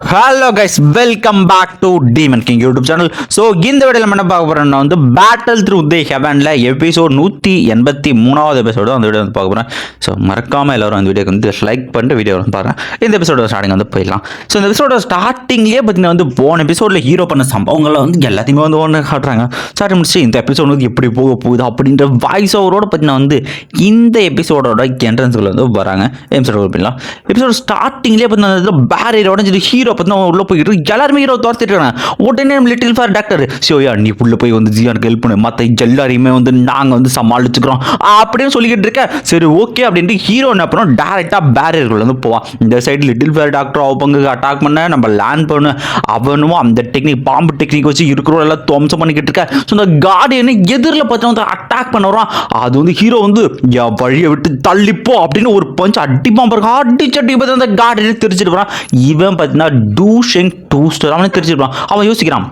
Hello guys welcome back to demon king YouTube channel so இந்த வீடியோவில் என்ன பார்க்க போகிறோம்னா வந்து பேட்டல் த்ரூ தி ஹெவனில் எபிசோட் நூற்றி எண்பத்தி மூணாவது எபிசோடு அந்த வீடியோ வந்து பார்க்க போகிறேன் ஸோ மறக்காமல் எல்லோரும் அந்த வீடியோக்கு வந்து லைக் பண்ணிட்டு வீடியோ வந்து பாருங்கள் இந்த எபிசோட ஸ்டார்டிங் வந்து போயிடலாம். ஸோ இந்த எபிசோட ஸ்டார்டிங்லேயே பார்த்தீங்கன்னா வந்து போன எபிசோடில் ஹீரோ பண்ண சம்பவங்களை வந்து எல்லாத்தையுமே வந்து ஒன்று காட்டுறாங்க. சாரி முடிச்சு இந்த எபிசோட் வந்து எப்படி போக போகுது அப்படின்ற வாய்ஸ் ஓவரோட பார்த்தீங்கன்னா வந்து இந்த எபிசோடோட என்ட்ரன்ஸ்குள்ள வந்து வராங்க. எபிசோட் பண்ணலாம் எபிசோட ஸ்டார்டிங்லேயே பார்த்தீங்கன்னா பேரியர் உடஞ்சிட்டு ஹீரோ பார்த்தீங்கன்னா உள்ள போயிட்டு எல்லாருமே ஹீரோ துரத்திட்டு இருக்காங்க. உடனே லிட்டில் ஃபார் டாக்டர் ஷோயா நீ உள்ளே போய் வந்து ஜியானுக்கு ஹெல்ப் பண்ணு. மற்ற எல்லாரையுமே வந்து நாங்கள் வந்து சமாளிச்சுக்கிறோம். அப்படின்னு சொல்லிக்கிட்டு இருக்கேன் சரி ஓகே அப்படின்ட்டு ஹீரோ என்ன பண்ணோம்? டேரெக்டாக பேரியர்கள் வந்து போவான். இந்த சைடு லிட்டில் ஃபேர் டாக்டர் அவ அட்டாக் பண்ண நம்ம லேண்ட் பண்ண. அவனும் அந்த டெக்னிக் பாம்பு டெக்னிக் வச்சு இருக்கிறோம் எல்லாம் துவம்சம் பண்ணிக்கிட்டு இருக்கேன் ஸோ அந்த கார்டியனை எதிரில் பார்த்தா வந்து அட்டாக் பண்ண அது வந்து ஹீரோ வந்து என் வழியை விட்டு தள்ளிப்போ அப்படின்னு ஒரு பஞ்ச் அடிப்பான் பாருங்க. அடிச்சு அடி பார்த்து அந்த கார்டியனை தெரிஞ்சுட்டு போகிறான் இவன் பார்த்தீங்கன்னா டூ ஷெங் டூ அவனே தெரிஞ்சிருப்பான். அவன் யோசிக்கிறான்.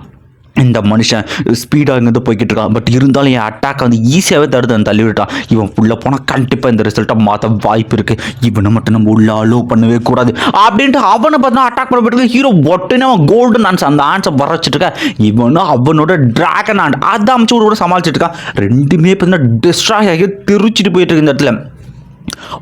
இந்த மனுஷன் ஸ்பீடாக இருந்து போய்கிட்டு இருக்கான். பட் இருந்தாலும் என் அட்டாக் வந்து ஈஸியாகவே தடுத்து அந்த தள்ளி விட்டான் இவன் உள்ளே போனால் கண்டிப்பாக இந்த ரிசல்ட்டை மாற்ற வாய்ப்பு இருக்குது இவனை மட்டும் நம்ம உள்ள அலோவ் பண்ணவே கூடாது. அப்படின்ட்டு அவனை பார்த்தா அட்டாக் பண்ண போயிட்டு ஹீரோ ஒட்டுனே அவன் கோல்டன் ஆன்ஸ் அந்த ஆன்ஸை வர வச்சுட்டு இவனும் அவனோட டிராகன் ஆண்ட் அதை அமைச்சு கூட சமாளிச்சுட்டு இருக்கான். ரெண்டுமே பார்த்தீங்கன்னா டிஸ்ட்ராய் ஆகி திருச்சிட்டு போயிட்டு இருக்கு இந்த இடத்துல.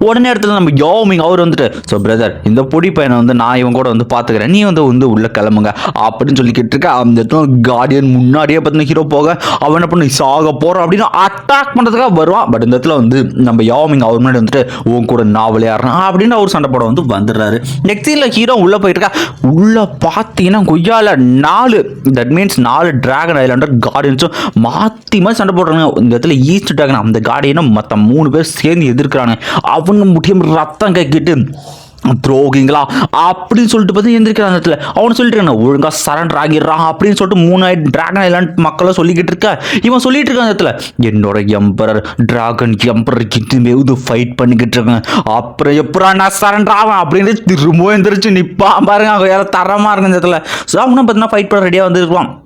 உடனே இடத்துல நம்ம யோமிங் அவர் வந்துட்டு ஸோ பிரதர் இந்த பொடி பையனை வந்து நான் இவன் கூட வந்து பார்த்துக்கிறேன் நீ வந்து வந்து உள்ள கிளம்புங்க. அப்படின்னு சொல்லிக்கிட்டு இருக்க அந்த இடத்துல கார்டியன் முன்னாடியே பார்த்தீங்கன்னா ஹீரோ போக அவன் என்ன பண்ணி சாக போகிறான் அப்படின்னு அட்டாக் பண்ணுறதுக்காக வருவான். பட் இந்த இடத்துல வந்து நம்ம யோமிங் அவர் முன்னாடி வந்துட்டு உன் கூட நான் விளையாடுறேன் அப்படின்னு அவர் சண்டை போட வந்து வந்துடுறாரு. நெக்ஸ்ட் சீனில் ஹீரோ உள்ளே போயிட்டு இருக்கா. உள்ளே பார்த்தீங்கன்னா கொய்யால நாலு தட் மீன்ஸ் நாலு டிராகன் ஐலாண்டர் கார்டியன்ஸும் மாற்றி மாதிரி சண்டை போடுறாங்க இந்த இடத்துல ஈஸ்ட் டிராகன் அந்த கார்டியனும் மற்ற மூணு பேர் சேர்ந்து எதிர்க்கிறாங்க அவங்க முடியும் ரத்தம் கைக்கிட்டு துரோகிங்களா? அப்படின்னு சொல்லிட்டு பார்த்து எந்திரிக்கிறான் அந்த இடத்துல. அவனு சொல்லிட்டு இருக்கான் ஒழுங்காக சரண்டர் ஆகிடுறான் அப்படின்னு சொல்லிட்டு மூணு டிராகன் ஐலாண்ட் மக்களும் சொல்லிக்கிட்டு இருக்க. இவன் சொல்லிட்டு இருக்கான் அந்த இடத்துல என்னோட எம்பரர் டிராகன் எம்பரர் கிட்டுமே இது ஃபைட் பண்ணிக்கிட்டு இருக்கேன். அப்புறம் எப்படா நான் சரண்டர் ஆவேன்? அப்படின்னு திரும்பவும் எந்திரிச்சு நிற்பான் பாருங்க அவங்க யாரும் தரமாக இருக்கு இந்த இடத்துல. ஸோ அவனும் பார்த்தீங்கன்னா ஃபைட் பண்ண ரெடியாக வந்துருவான்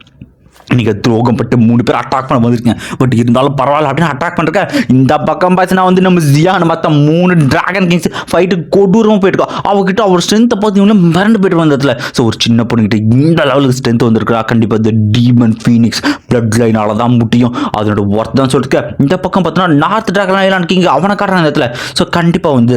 நீங்கள் துரோகம் பட்டு மூணு பேர் அட்டாக் பண்ண வந்திருக்கீங்க பட் இருந்தாலும் பரவாயில்ல அப்படின்னு அட்டாக் பண்ணுறக்க இந்த பக்கம் பார்த்தீங்கன்னா வந்து நம்ம ஜியான்னு மற்ற மூணு டிராகன் கிங்ஸ் ஃபைட்டு கொடூரமாக போயிருக்கோம் அவகிட்ட அவர் ஸ்ட்ரென்த்தை பார்த்து இவங்களும் மிரண்டு போயிட்டு வந்ததுல ஸோ ஒரு சின்ன பொண்ணுக்கிட்ட இந்த லெவலுக்கு ஸ்ட்ரென்த் வந்திருக்கா கண்டிப்பாக இந்த டீமன் ஃபீனிக்ஸ் பிளட் லைனால தான் முடியும் அதனோட ஒர்த் தான் சொல்லிருக்கேன் இந்த பக்கம் பார்த்தோன்னா நார்த் டிராகன் ஐலாண்ட் கிங் அவனை காட்டுறான் இந்த இடத்துல. ஸோ கண்டிப்பாக வந்து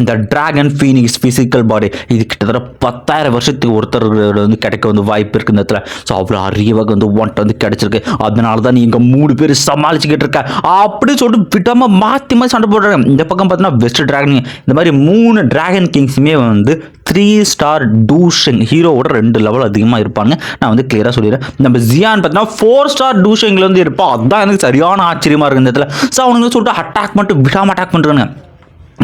இந்த டிராகன் ஃபீனிக்ஸ் ஃபிசிக்கல் பாடி இது கிட்டத்தட்ட பத்தாயிரம் வருஷத்துக்கு ஒருத்தர் வந்து கிடைக்க வந்து வாய்ப்பு இருக்குது இந்த இடத்துல. ஸோ அவ்வளோ அறிவாக வந்து ஒன்ட்டு வந்து கிடச்சிருக்கு. அதனால தான் நீங்கள் மூணு பேர் சமாளிச்சுக்கிட்டு இருக்க. அப்படின்னு சொல்லிட்டு விடாமல் மாற்றி மாற்றி சண்டை போடுறாங்க. இந்த பக்கம் பார்த்தீங்கன்னா வெஸ்ட் டிராகன் இந்த மாதிரி மூணு டிராகன் கிங்ஸுமே வந்து த்ரீ ஸ்டார் டூஷங் ஹீரோவோட ரெண்டு லெவல் அதிகமாக இருப்பாங்க. நான் வந்து கிளியராக சொல்லிடுறேன். நம்ம ஜியான் பார்த்தீங்கன்னா ஃபோர் ஸ்டார் டூஷங்கில் வந்து இருப்பான் அதுதான் எனக்கு சரியான ஆச்சரியமாக இருக்குது இந்த இடத்துல. ஸோ அவனுங்க சொல்லிட்டு அட்டாக் மட்டும் விடாமல் அட்டாக் பண்ணுறாங்க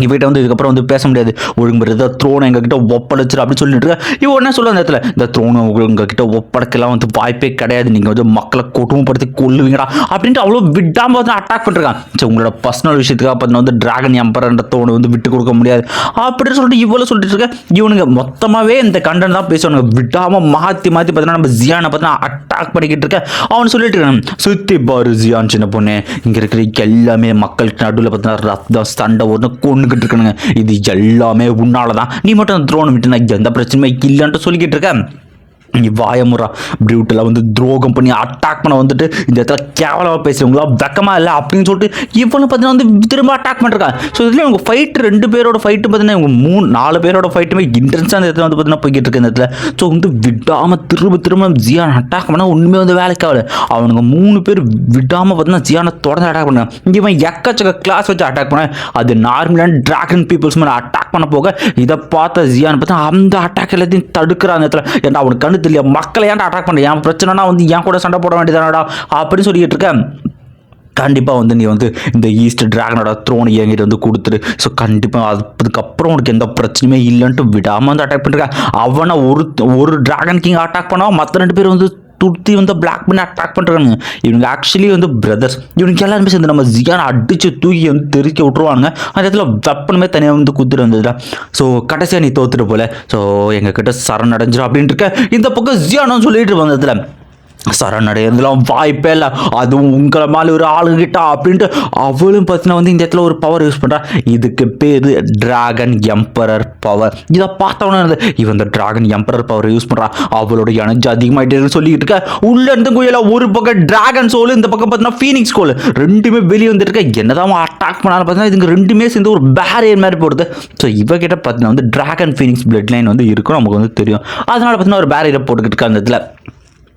இவகிட்ட வந்து இதுக்கப்புறம் வந்து பேச முடியாது. ஒழுங்கு இதை த்ரோனை எங்ககிட்ட ஒப்படைச்சிரு அப்படின்னு சொல்லிட்டு இருக்க. இவன் என்ன சொல்ல அந்த இடத்துல? இந்த த்ரோனை உங்ககிட்ட ஒப்படைக்கலாம் வந்து வாய்ப்பே கிடையாது. நீங்கள் வந்து மக்களை கொடுமைப்படுத்தி கொள்ளுவீங்கடா அப்படின்ட்டு அவ்வளோ விடாமல் வந்து அட்டாக் பண்ணிருக்கான். சரி உங்களோட பர்சனல் விஷயத்துக்காக பார்த்தீங்கன்னா வந்து டிராகன் எம்பரன்ற த்ரோனை வந்து விட்டு கொடுக்க முடியாது. அப்படின்னு சொல்லிட்டு இவ்வளோ சொல்லிட்டு இருக்க. இவனுங்க மொத்தமாகவே இந்த கண்டன் தான் பேசுவானுங்க. விடாமல் மாற்றி மாற்றி பார்த்தீங்கன்னா நம்ம ஜியானை பார்த்தீங்கன்னா அட்டாக் பண்ணிக்கிட்டு இருக்க. அவன் சொல்லிட்டு இருக்கான் சுத்தி பாரு ஜியான் சின்ன பொண்ணு. இங்கே இருக்கிற எல்லாமே மக்களுக்கு நடுவில் பார்த்தீங்கன்னா ரத்தம் சண்டை ஒன்று கொண்டுகிட்டு இருக்கணுங்க இது எல்லாமே உன்னால தான் நீ மட்டும் த்ரோன் விட்டு நான் எந்த பிரச்சனையும் இல்லைன்ட்டு சொல்லிக்கிட்டு இருக்கேன் வாயமுறா பிரியூட்டில் வந்து துரோகம் பண்ணி அட்டாக் பண்ண வந்துட்டு இந்த இடத்துல கேவலமாக பேசுகிறவங்களா வெக்கமாக இல்லை அப்படின்னு சொல்லிட்டு இவனு பார்த்தீங்கன்னா வந்து திரும்ப அட்டாக் பண்ணுறாங்க ஸோ இதில் இவங்க ஃபைட்டு ரெண்டு பேரோட ஃபைட்டு பார்த்தீங்கன்னா இவங்க மூணு நாலு பேரோட ஃபைட்டுமே இன்ட்ரெஸ்டாக அந்த இடத்துல வந்து பார்த்தீங்கன்னா போய்கிட்டு இருக்கு இந்த இடத்துல. ஸோ வந்து விடாமல் திரும்ப திரும்ப ஜியான் அட்டாக் பண்ணால் ஒன்றுமே வந்து வேலைக்கு ஆகல. அவனுங்க மூணு பேர் விடாமல் பார்த்தீங்கன்னா ஜியானை தொடர்ந்து அட்டாக் பண்ணாங்க. இவன் எக்கச்சக்க கிளாஸ் வச்சு அட்டாக் பண்ண அது நார்மலான டிராகன் பீப்புள்ஸ் மேலே அட்டாக் பண்ண போக இதை பார்த்த ஜியான் பார்த்தா அந்த அட்டாக் எல்லாத்தையும் தடுக்கிறான் அந்த இடத்துல. ஏன்னா அவனுக்கு கண்ணு தெரியல. மக்களை ஏன்டா அட்டாக் பண்ண என் பிரச்சனைனா வந்து என் கூட சண்டை போட வேண்டியதானடா அப்படின்னு சொல்லிக்கிட்டு இருக்கேன். கண்டிப்பாக வந்து நீ வந்து இந்த ஈஸ்ட் டிராகனோட த்ரோனை இயங்கிட்டு வந்து கொடுத்துரு. ஸோ கண்டிப்பாக அதுக்கப்புறம் உனக்கு எந்த பிரச்சனையுமே இல்லைன்ட்டு விடாமல் வந்து அட்டாக் பண்ணிருக்கேன் அவனை ஒரு ஒரு ட்ராகன் கிங் அட்டாக் பண்ணால் மற்ற ரெண்டு பேர் வந்து துருத்தி வந்து பிளாக் பண்ணி அட்டாக் பண்ணுறாங்க இவங்க ஆக்சுவலி வந்து பிரதர்ஸ் இவனுக்கு எல்லாருமே சேர்ந்து நம்ம ஜியானை அடித்து தூக்கி வந்து தெறிக்க விட்ருவானுங்க அந்த இடத்துல வெப்பனுமே தனியாக வந்து குத்துட்டு வந்ததுடா. ஸோ கடைசியாக நீ தோத்துட்டு போல. ஸோ எங்ககிட்ட சரண் அடைஞ்சிடும் அப்படின்ட்டு இருக்க. இந்த பக்கம் ஜியானும் சொல்லிட்டு இருப்பாங்க அந்த இடத்துல சரணடைறதுலாம் வாய்ப்பே இல்லை. அதுவும் உங்களை மாதிரி ஒரு ஆளுகிட்ட அப்படின்ட்டு அவளும் பார்த்தீங்கன்னா வந்து இந்த இடத்துல ஒரு பவர் யூஸ் பண்ணுறா இதுக்கு பேர் டிராகன் எம்பரர் பவர் இதை பார்த்தவொன்னே இவன் இந்த டிராகன் எம்பரர் பவர் யூஸ் பண்ணுறா அவளோட எனர்ஜி அதிகமாகிட்டே சொல்லிக்கிட்டு இருக்க. உள்ளே இருந்து குயில ஒரு பக்கம் டிராகன் சோல் இந்த பக்கம் பார்த்தீங்கன்னா ஃபீனிக்ஸ் கோல் ரெண்டுமே வெளியே வந்துட்டு இருக்க. என்னதான் அட்டாக் பண்ணாலும் பார்த்தீங்கன்னா இதுங்க ரெண்டுமே சேர்ந்து ஒரு பேரியர் மாதிரி போடுது. ஸோ இவகிட்ட பார்த்தீங்கன்னா வந்து டிராகன் ஃபீனிக்ஸ் பிளட் லைன் வந்து இருக்கும் நமக்கு வந்து தெரியும். அதனால் பார்த்தீங்கன்னா ஒரு பேரியரை போட்டுக்கிட்டு இருக்க அந்த இடத்துல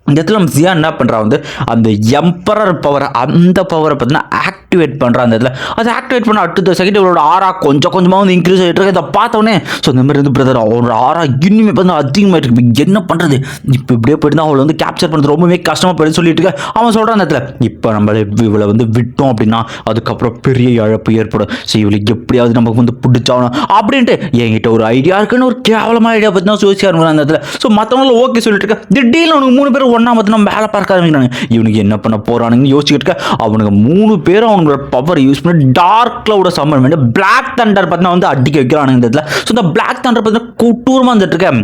இந்த இடத்துல நம்ம ஜியா என்ன பண்ணுறா வந்து அந்த எம்பரர் பவர் அந்த பவரை பார்த்தீங்கன்னா ஆக்டிவேட் பண்ணுறா அந்த இடத்துல. அதை ஆக்டிவேட் பண்ண அடுத்த செகண்ட் இவரோட ஆரா கொஞ்சம் கொஞ்சமாக வந்து இன்க்ரீஸ் ஆகிட்டு இருக்கு. இதை பார்த்தோன்னே ஸோ இந்த மாதிரி வந்து பிரதர் அவரோட ஆரா இன்னுமே பார்த்தா அதிகமாகிட்டு இருக்கு. என்ன பண்ணுறது இப்போ இப்படியே போயிருந்தா அவளை வந்து கேப்சர் பண்ணுறது ரொம்பவே கஷ்டமாக போயிட்டு சொல்லிட்டு இருக்க. அவன் சொல்கிறான் அந்த இடத்துல இப்போ நம்மளை இவளை வந்து விட்டோம் அப்படின்னா அதுக்கப்புறம் பெரிய இழப்பு ஏற்படும். ஸோ இவளுக்கு எப்படியாவது நமக்கு வந்து பிடிச்சாகணும் அப்படின்ட்டு என்கிட்ட ஒரு ஐடியா இருக்குன்னு ஒரு கேவலமான ஐடியா பற்றி தான் இருக்கிறான் அந்த இடத்துல. ஸோ மற்றவங்களும் ஓகே சொல்லிட்டு இருக்க. திடீர்னு உனக்கு மூணு பேர் ஒன்றா பார்த்தீங்கன்னா வேலை பார்க்க ஆரம்பிக்கிறாங்க இவனுக்கு என்ன பண்ண போறானுங்கன்னு யோசிச்சுட்டு இருக்க. அவனுக்கு மூணு பேரும் அவனுங்களோட பவர் யூஸ் பண்ணி டார்க் கிளவுட சம்மர் பண்ணி பிளாக் தண்டர் பார்த்தீங்கன்னா வந்து அடிக்க வைக்கிறானுங்க இந்த இடத்துல ஸோ இந்த பிளாக் தண்டர் பார்த்தீங்கன்னா கூட்டூரமாக வந்துட்டு இருக்கேன்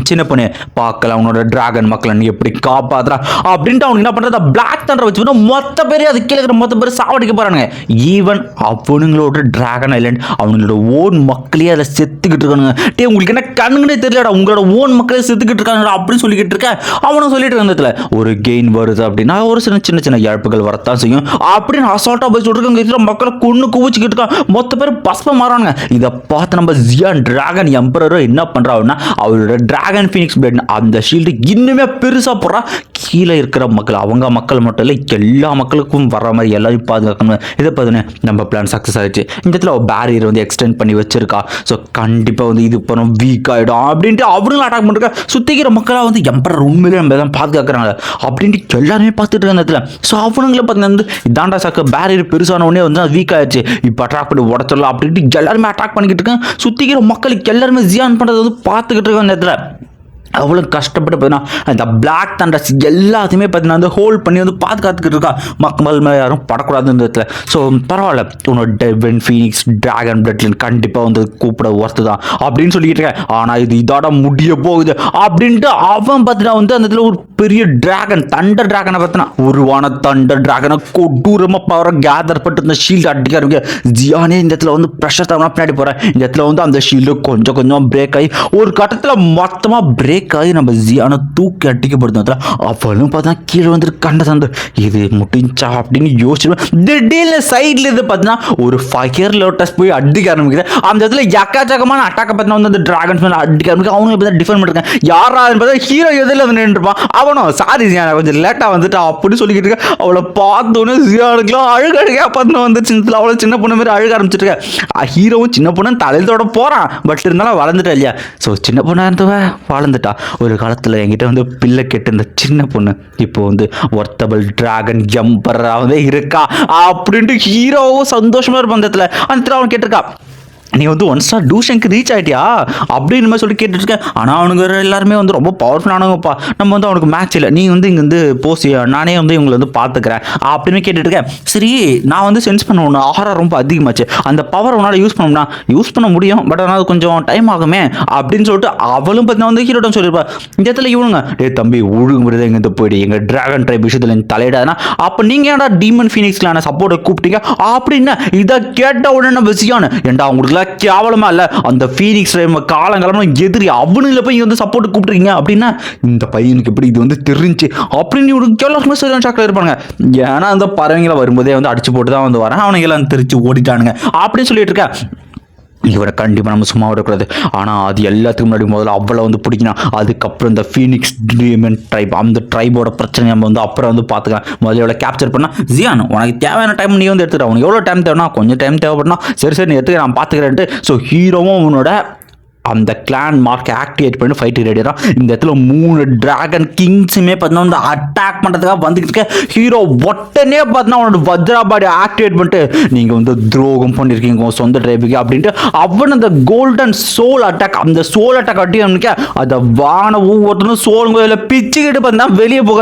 சின்ன பொண்ணு பார்க்கல அவனோட டிராகன் மக்களை நீ எப்படி காப்பாத்துறா? அப்படின்ட்டு அவனுக்கு என்ன பண்ணுறது பிளாக் தண்டரை வச்சு மொத்த பேர் அது கீழே இருக்கிற மொத்த பேர் சாவடிக்க போறானுங்க. ஈவன் அவனுங்களோட டிராகன் ஐலண்ட் அவங்களோட ஓன் மக்களே அதில் செத்துக்கிட்டு இருக்கானுங்க. டே உங்களுக்கு என்ன கண்ணுங்கன்னே தெரியலடா உங்களோட ஓன் மக்களே செத்துக்கிட்டு இருக்காங்கடா அப்படின்னு சொல்லிக்கிட்டு இருக்கேன் அவனும் சொல்லிட்டு இருந்ததுல ஒரு கெயின் வருது அப்படின்னா ஒரு சின்ன சின்ன சின்ன இழப்புகள் வரத்தான் செய்யும். அப்படின்னு அசால்ட்டாக போய் சொல்லிருக்காங்க இருக்கிற மக்களை கொண்டு குவிச்சுக்கிட்டு இருக்கான். மொத்த பேர் பஸ்பம் மாறானுங்க இதை பார்த்து நம்ம ஜியான் டிராகன் எம்பரரும் என்ன பண்றா அப்படின்னா அவரோட டிராகன் ஃபீனிக்ஸ் பிளட் அந்த ஷீல்டு இன்னுமே பெருசாக போடுறா கீழே இருக்கிற மக்கள் அவங்க மக்கள் மட்டும் இல்லை எல்லா மக்களுக்கும் வர மாதிரி எல்லாரையும் பாதுகாக்கணும் இதை பார்த்தோன்னே நம்ம பிளான் சக்ஸஸ் ஆகிடுச்சு இந்த இடத்துல பேரியர் வந்து எக்ஸ்டெண்ட் பண்ணி வச்சிருக்கா. ஸோ கண்டிப்பாக வந்து இது பண்ண வீக் ஆகிடும் அப்படின்ட்டு அவங்களும் அட்டாக் பண்ணிருக்கா. சுற்றிக்கிற மக்களாக வந்து எம்பரர் உண்மையிலே நம்ம தான் பாதுகாக்கிறாங்க அப்படின்ட்டு எல்லாருமே பார்த்துட்டு இருக்க இடத்துல. ஸோ அவனுங்களே பார்த்தீங்கன்னா வந்து இதாண்டா சாக்கு பேரியர் பெருசான உடனே வந்து வீக் ஆயிடுச்சு. இப்போ அட்ராக் பண்ணி உடச்சிடலாம் அப்படின்ட்டு எல்லாருமே அட்டாக் பண்ணிக்கிட்டு இருக்கேன் சுற்றிக்கிற மக்களுக்கு எல்லாருமே ஜியான் பண்ணுறது வந்து பார்த்துக்கிட்டு இருக்க அந்த இடத்துல. அவ்வளோ கஷ்டப்பட்டு பார்த்தீங்கன்னா இந்த பிளாக் தண்டர்ஸ் எல்லாத்தையுமே பார்த்தீங்கன்னா வந்து ஹோல்ட் பண்ணி வந்து பாதுகாத்துக்கிட்டு இருக்கா. மக்கள் மேலே யாரும் படக்கூடாது இந்த இடத்துல. ஸோ பரவாயில்ல. உன்னோட டெவன் ஃபீனிக்ஸ் டிராகன் பிளட்லின் கண்டிப்பாக வந்து கூப்பிட ஒர்த்து தான் அப்படின்னு சொல்லிக்கிட்டு இருக்கேன். ஆனால் இது இதோட முடிய போகுது அப்படின்ட்டு அவன் பார்த்தீங்கன்னா வந்து அந்த இடத்துல ஒரு பெரிய டிராகன் தண்டர் டிராகனை பார்த்தினா உருவான தண்டர் டிராகனை கொடூரமாக பவரை கேதர் பட்டு இந்த ஷீல்டு அடிக்க ஆரம்பிக்க ஜியானே இந்த இடத்துல வந்து ப்ரெஷர் தரமாக பின்னாடி போகிறேன் இந்த இடத்துல வந்து அந்த ஷீல்டு கொஞ்சம் கொஞ்சம் பிரேக் ஆகி ஒரு கட்டத்தில் மொத்தமாக பிரேக் ஆகி நம்ம ஜியானை தூக்கி அடிக்கப்படுது அவளும் பார்த்தா கீழே வந்துட்டு கண்ட சந்து. இது முடிஞ்சா அப்படின்னு யோசிச்சு திடீர்னு சைடில் இருந்து பார்த்தீங்கன்னா ஒரு ஃபயர் லோட்டஸ் போய் அடிக்க ஆரம்பிக்குது. அந்த இடத்துல எக்காச்சக்கமான அட்டாக்கை பார்த்தீங்கன்னா வந்து அந்த டிராகன்ஸ் மேலே அடிக்க ஆரம்பிக்கு அவனுக்கு பார்த்தா டிஃபெண்ட் பண்ணிருக்காங்க. யாராவது பார்த்தா ஹீரோ எதில் வந்து நின்றுப்பான் அவனும் சாரி ஜியானா கொஞ்சம் லேட்டாக வந்துட்டு. அப்படின்னு சொல்லிக்கிட்டு இருக்க. அவளை பார்த்தோன்னே ஜியானுக்குலாம் அழுக அழுகா பார்த்து வந்து சின்னத்தில் அவ்வளோ சின்ன பொண்ணு மாதிரி அழுக ஆரம்பிச்சிட்டு ஹீரோவும் சின்ன பொண்ணு தலையிலோட போகிறான் பட் இருந்தாலும் வளர்ந்துட்டா இல்லையா? ஸோ சின்ன பொண்ணாக இருந்தவ வளர்ந்துட்டா. ஒரு காலத்தில் என்கிட்ட வந்து பிள்ளை கெட்டு இந்த சின்ன பொண்ணு இப்போ வந்து ஒர்த்தபிள் டிராகன் வந்து இருக்கா? அப்படின்ட்டு ஹீரோவும் சந்தோஷமா இருப்பான் அந்த இடத்துல. அந்த இடத்துல அவன் கேட்டிருக்கா நீ வந்து ஒன் ஸ்டார் டூஷனுக்கு ரீச் ஆகிட்டியா அப்படின்னு மாதிரி சொல்லி கேட்டுட்டு இருக்கேன். ஆனால் அவனுங்க எல்லாருமே வந்து ரொம்ப பவர்ஃபுல்லானவங்கப்பா நம்ம வந்து அவனுக்கு மேட்ச் இல்லை. நீ வந்து இங்கே வந்து போசி நானே வந்து இவங்களை வந்து பார்த்துக்கிறேன் அப்படின்னு கேட்டுட்டு இருக்கேன். சரி நான் வந்து சென்ஸ் பண்ண ஒன்று ஆஹாரம் ரொம்ப அதிகமாச்சு. அந்த பவர் உன்னால் யூஸ் பண்ணோம்னா யூஸ் பண்ண முடியும். பட் ஆனால் அது கொஞ்சம் டைம் ஆகுமே. அப்படின்னு சொல்லிட்டு அவளும் பார்த்தீங்கன்னா வந்து ஹீரோட்டம் சொல்லியிருப்பா இந்த இடத்துல இவனுங்க டே தம்பி ஒழுங்கு முறை இங்கே போயிடு. எங்கள் டிராகன் ட்ரைப் விஷயத்தில் நீ தலையிடாதுன்னா அப்போ நீங்கள் ஏன்டா டீமன் ஃபீனிக்ஸ்லான சப்போர்ட்டை கூப்பிட்டீங்க? அப்படின்னு இதை கேட்ட உடனே நம்ம சியானு ஏன்டா அவங்களுக்குலாம் கேவலமா இல்லை. அந்த ஃபீனிக்ஸ் காலங்காலமா எதிரி அவனுல போய் வந்து சப்போர்ட் கூப்பிட்டுருக்கீங்க அப்படின்னா இந்த பையனுக்கு எப்படி இது வந்து தெரிஞ்சு அப்படின்னு இவனுக்கு எல்லாருமே சரியான ஷாக்கில் இருப்பாங்க ஏன்னா அந்த பறவைங்களை வரும்போதே வந்து அடிச்சு போட்டு தான் வந்து வரேன். அவனுங்க எல்லாம் தெரிச்சு ஓடிட்டானுங்க. அப்படின்னு சொல்லிட்டு இருக்கேன். இவரை கண்டிப்பாக நம்ம சும்மா விடக்கூடாது. ஆனால் அது எல்லாத்துக்கும் முன்னாடி முதல்ல அவ்வளோ வந்து பிடிக்கணும். அதுக்கப்புறம் இந்த ஃபீனிக்ஸ் ட்ரீமன் ட்ரைப் அந்த ட்ரைபோட பிரச்சனை நம்ம வந்து அப்புறம் வந்து பார்த்துக்கலாம். முதல்ல எவ்வளோ கேப்சர் பண்ணால் ஜியான் உனக்கு தேவையான டைம் நீ வந்து எடுத்துக்கிற உனக்கு எவ்வளோ டைம் தேவைன்னா கொஞ்சம் டைம் தேவைப்படனா சரி சரி நீ எடுத்துக்க நான் பார்த்துக்கிறேன்ட்டு. ஸோ ஹீரோவும் உன்னோட அந்த கிளான் மார்க் ஆக்டிவேட் பண்ணி ஃபைட் ரெடியாக இந்த இடத்துல மூணு டிராகன் கிங்ஸுமே பார்த்தீங்கன்னா வந்து அட்டாக் பண்ணுறதுக்காக வந்துக்கிட்டு இருக்க. ஹீரோ உடனே பார்த்தீங்கன்னா அவனோட வஜ்ராபாடி ஆக்டிவேட் பண்ணிட்டு நீங்கள் வந்து துரோகம் பண்ணியிருக்கீங்க உங்கள் சொந்த டிரைவுக்கு அப்படின்ட்டு அவன் அந்த கோல்டன் சோல் அட்டாக் அந்த சோல் அட்டாக் அட்டி அவனுக்கு அதை வான ஒவ்வொருத்தரும் சோல் கோயில பிச்சுக்கிட்டு பார்த்தா வெளியே போக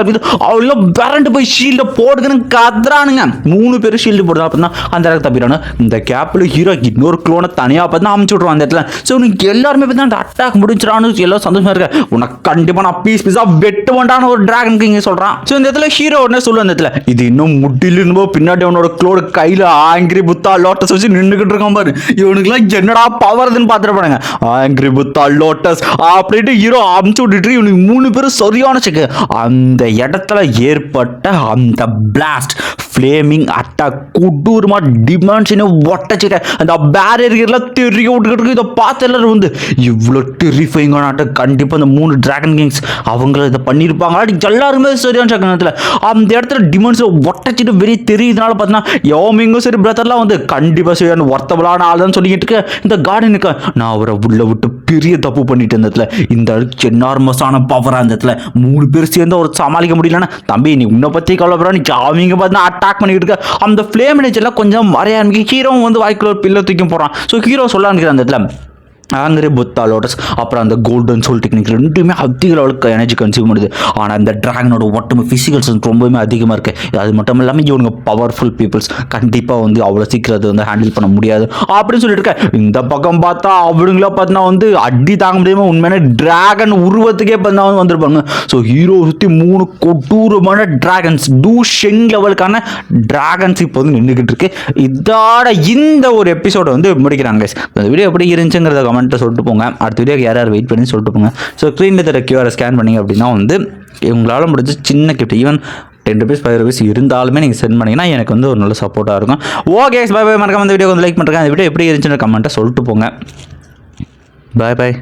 அவ்வளோ விரண்டு போய் ஷீல்டை போடுதுன்னு கத்துறானுங்க. மூணு பேர் ஷீல்டு போடுறா அப்படின்னா அந்த இடத்துல தப்பிடுறானு இந்த கேப்பில் ஹீரோ இன்னொரு க்ளோனை தனியாக பார்த்தா அமைச்சு விட்ருவான் அந்த இடத்துல. ஸோ உனக்கு எல்லா எல்லாருமே பார்த்தா அந்த அட்டாக் முடிஞ்சிடான்னு எல்லாம் சந்தோஷமா இருக்க. உனக்கு கண்டிப்பா நான் பீஸ் பீஸா வெட்டுவோண்டான ஒரு டிராகன் கிங் சொல்றான். ஸோ இந்த இடத்துல ஹீரோ உடனே சொல்லுவோம் இந்த இடத்துல. இது இன்னும் முடியலன்னு பின்னாடி அவனோட க்ளோடு கையில ஆங்கிரி புத்தா லோட்டஸ் வச்சு நின்றுகிட்டு இருக்கான் பாரு. இவனுக்குலாம் என்னடா பவர்துன்னு பார்த்துட்டு போனாங்க ஆங்கிரி புத்தா லோட்டஸ் அப்படின்ட்டு ஹீரோ அமுச்சு விட்டுட்டு இவனுக்கு மூணு பேரும் சரியான செக்கு அந்த இடத்துல ஏற்பட்ட அந்த பிளாஸ்ட் ஃப்ளேமிங் அட்டாக் கொடூரமாக டிமான்ஷனே ஒட்டச்சிட்ட அந்த பேரியர்லாம் தெரிய விட்டுக்கிட்டு இதை பார்த்து எல்லாரும் வந்து இவ்வளோ டெரிஃபைங்கான அட்டாக் கண்டிப்பாக அந்த மூணு டிராகன் கிங்ஸ் அவங்கள இதை பண்ணியிருப்பாங்க எல்லாருமே சரியான சக்கனத்தில் அந்த இடத்துல டிமென்ஸை ஒட்டச்சிட்டு வெளியே தெரியுதுனால பார்த்தீங்கன்னா யோமிங்கும் சரி பிரதர்லாம் வந்து கண்டிப்பாக சரியான ஒர்த்தபலான ஆள் தான் சொல்லிக்கிட்டு இருக்க இந்த கார்டனுக்கு நான் அவரை உள்ள விட்டு பெரிய தப்பு பண்ணிட்டு இருந்ததுல. இந்த அளவுக்கு என்னார்மஸான பவராக அந்த இடத்துல மூணு பேர் சேர்ந்து அவர் சமாளிக்க முடியலன்னா தம்பி நீ உன்னை பற்றி கவலைப்படுறா நீ அவங்க பார்த்து அட்டாக் பண்ணிட்டு இருக்க. அந்த ஃப்ளேம் எல்லாம் கொஞ்சம் மறைய ஆரம்பிக்கும் ஹீரோவும் வந்து வாய்க்குள்ள ஒரு பில்லை தூக்கி போகிறான் ஸோ ஹீரோ சொல்ல ஆரம்பிக்கிறான் அந்த இடத்துல ஆங்கிரி புத்தா லோட்டஸ் அப்புறம் அந்த கோல்டன் சோல் டெக்னிக் ரெண்டுமே அதிக அளவுக்கு எனர்ஜி கன்சியூம் பண்ணுது. ஆனால் அந்த டிராகனோட ஒட்டுமை ஃபிசிக்கல்ஸ் ரொம்பவுமே அதிகமாக இருக்குது அது மட்டும் இல்லாமல் இவனுங்க பவர்ஃபுல் பீப்புள்ஸ் கண்டிப்பாக வந்து அவ்வளோ சீக்கிரம் அதை வந்து ஹேண்டில் பண்ண முடியாது. அப்படின்னு சொல்லிட்டு இருக்கேன் இந்த பக்கம் பார்த்தா அவங்களா பார்த்தீங்கன்னா வந்து அடி தாங்க முடியாமல் உண்மையான டிராகன் உருவத்துக்கே பார்த்தா வந்து வந்திருப்பாங்க ஸோ ஹீரோ சுற்றி மூணு கொடூரமான டிராகன்ஸ் டூ ஷெங் லெவலுக்கான டிராகன்ஸ் இப்போ வந்து நின்றுக்கிட்டு இருக்கு. இதோட இந்த ஒரு எபிசோடை வந்து முடிக்கிறாங்க இந்த வீடியோ எப்படி இருந்துச்சுங்கிறத கமெண்ட்டில் சொல்லிட்டு போங்க. அடுத்த வீடியோக்கு யார் யார் வெயிட் பண்ணி சொல்லிட்டு போங்க. ஸோ ஸ்க்ரீனில் தர கியூஆரை ஸ்கேன் பண்ணி அப்படின்னா வந்து உங்களால் முடிஞ்ச சின்ன gift even ten rupees five rupees இருந்தாலுமே நீங்கள் சென்ட் பண்ணிங்கன்னா எனக்கு வந்து ஒரு நல்ல சப்போர்ட்டாக இருக்கும். ஓகே பை பை மறக்காம இந்த வீடியோ வந்து லைக் பண்ணுறேன் அந்த வீடியோ எப்படி இருந்துச்சுன்னு கமெண்ட்டை சொல்லிட்டு போங்க. பாய் பாய்